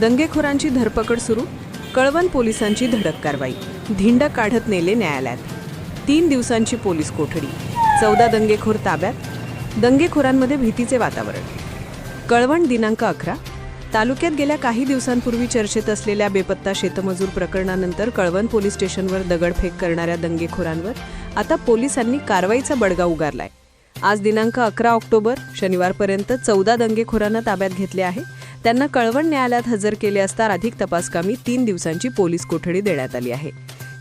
दंगेखोरांची धरपकड सुरू कळवण पोलिसांची धडक कारवाई धिंड काढत नेले न्यायालयात. तीन दिवसांची पोलीस कोठडी चौदा दंगेखोर ताब्यात दंगेखोरांमध्ये भीतीचे वातावरण. कळवण दिनांक अकरा तालुक्यात गेल्या काही दिवसांपूर्वी चर्चेत असलेल्या बेपत्ता शेतमजूर प्रकरणानंतर कळवण पोलीस स्टेशनवर दगडफेक करणाऱ्या दंगेखोरांवर आता पोलिसांनी कारवाईचा बडगा उगारलाय. आज दिनांक अकरा ऑक्टोबर शनिवारपर्यंत चौदा दंगेखोरांना ताब्यात घेतले आहे. त्यांना कळवण न्यायालयात हजर केले असता अधिक तपासकामी तीन दिवसांची पोलीस कोठडी देण्यात आली आहे.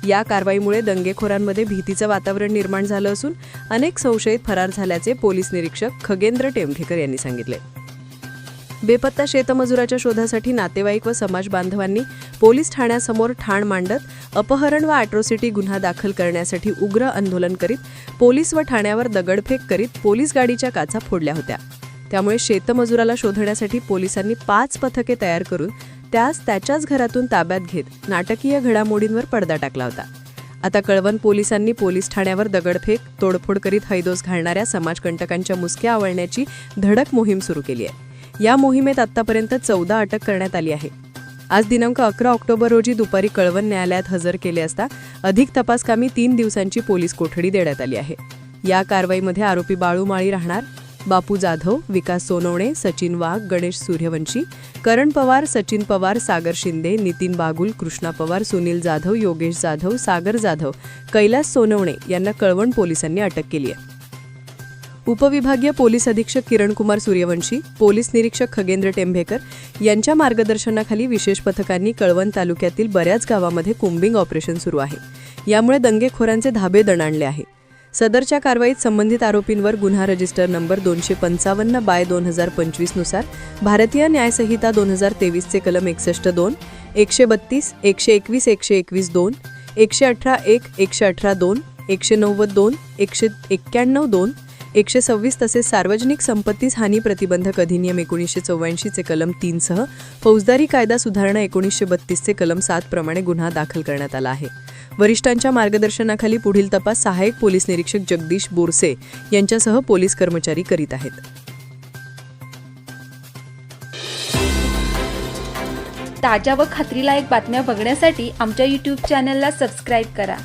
या कारवाईमुळे दंगेखोरांमध्ये भीतीचं वातावरण निर्माण झालं असून अनेक संशयित फरार झाल्याचे पोलीस निरीक्षक खगेंद्र टेमघेकर यांनी सांगितले. बेपत्ता शेतमजुराच्या शोधासाठी नातेवाईक व समाज बांधवांनी पोलीस ठाण्यासमोर ठाण मांडत अपहरण व अॅट्रॉसिटी गुन्हा दाखल करण्यासाठी उग्र आंदोलन करीत पोलीस व ठाण्यावर दगडफेक करीत पोलीस गाडीच्या काचा फोडल्या होत्या. त्यामुळे शेतमजुराला शोधण्यासाठी पोलिसांनी पाच पथके तयार करून त्यास त्याच्याच घरातून ताब्यात घेत नाटकीय घडामोडींवर पडदा टाकला होता. आता कळवण पोलिसांनी पोलीस ठाण्यावर दगडफेक तोडफोड करीत हैदोस घालणाऱ्या समाजकंटकांच्या मुसक्या आवळण्याची धडक मोहीम सुरू केली आहे. या मोहिमेत आतापर्यंत चौदा अटक करण्यात आली आहे. आज दिनांक अकरा ऑक्टोबर रोजी दुपारी कळवण न्यायालयात हजर केले असता अधिक तपासकामी तीन दिवसांची पोलीस कोठडी देण्यात आली आहे. या कारवाईमध्ये आरोपी बाळू माळी राहणार बापू जाधव विकास सोनवणे सचिन वाघ गणेश सूर्यवंशी करण पवार सचिन पवार सागर शिंदे नितीन बागुल कृष्णा पवार सुनील जाधव योगेश जाधव सागर जाधव कैलास सोनवणे यांना कळवण पोलिसांनी अटक केली आहे. उपविभागीय पोलीस अधीक्षक किरणकुमार सूर्यवंशी पोलीस निरीक्षक खगेंद्र टेंभेकर यांच्या मार्गदर्शनाखाली विशेष पथकांनी कळवण तालुक्यातील बऱ्याच गावामध्ये कुंबिंग ऑपरेशन सुरू आहे. यामुळे दंगेखोरांचे धाबे दणाणले आहे सदरच्या कारवाईत संबंधित आरोपींवर गुन्हा रजिस्टर नंबर दोनशे पंचावन्न बाय दोन हजार पंचवीसनुसार भारतीय न्यायसंहिता दोन हजार तेवीसचे कलम एकसष्ट दोन एकशे बत्तीस एकशे एकवीस एकशे एकवीस दोन एकशे अठरा एक एकशे अठरा दोन एकशे नव्वद दोन एकशे एक्क्याण्णव दोन एकशे सव्वीस तसेच सार्वजनिक संपत्तीस हानी प्रतिबंधक अधिनियम एकोणीसशे चौऱ्याऐंशीचे कलम तीनसह फौजदारी कायदा सुधारणा एकोणीसशे बत्तीसचे कलम सात प्रमाणे गुन्हा दाखल करण्यात आला आहे. वरिष्ठांच्या मार्गदर्शनाखाली पुढील तपास सहाय्यक पोलीस निरीक्षक जगदीश बोरसे यांच्यासह पोलीस कर्मचारी करीत आहेत. ताज्या व खात्रीलायक बातम्या बघण्यासाठी आमच्या यूट्यूब चॅनलला सबस्क्राईब करा.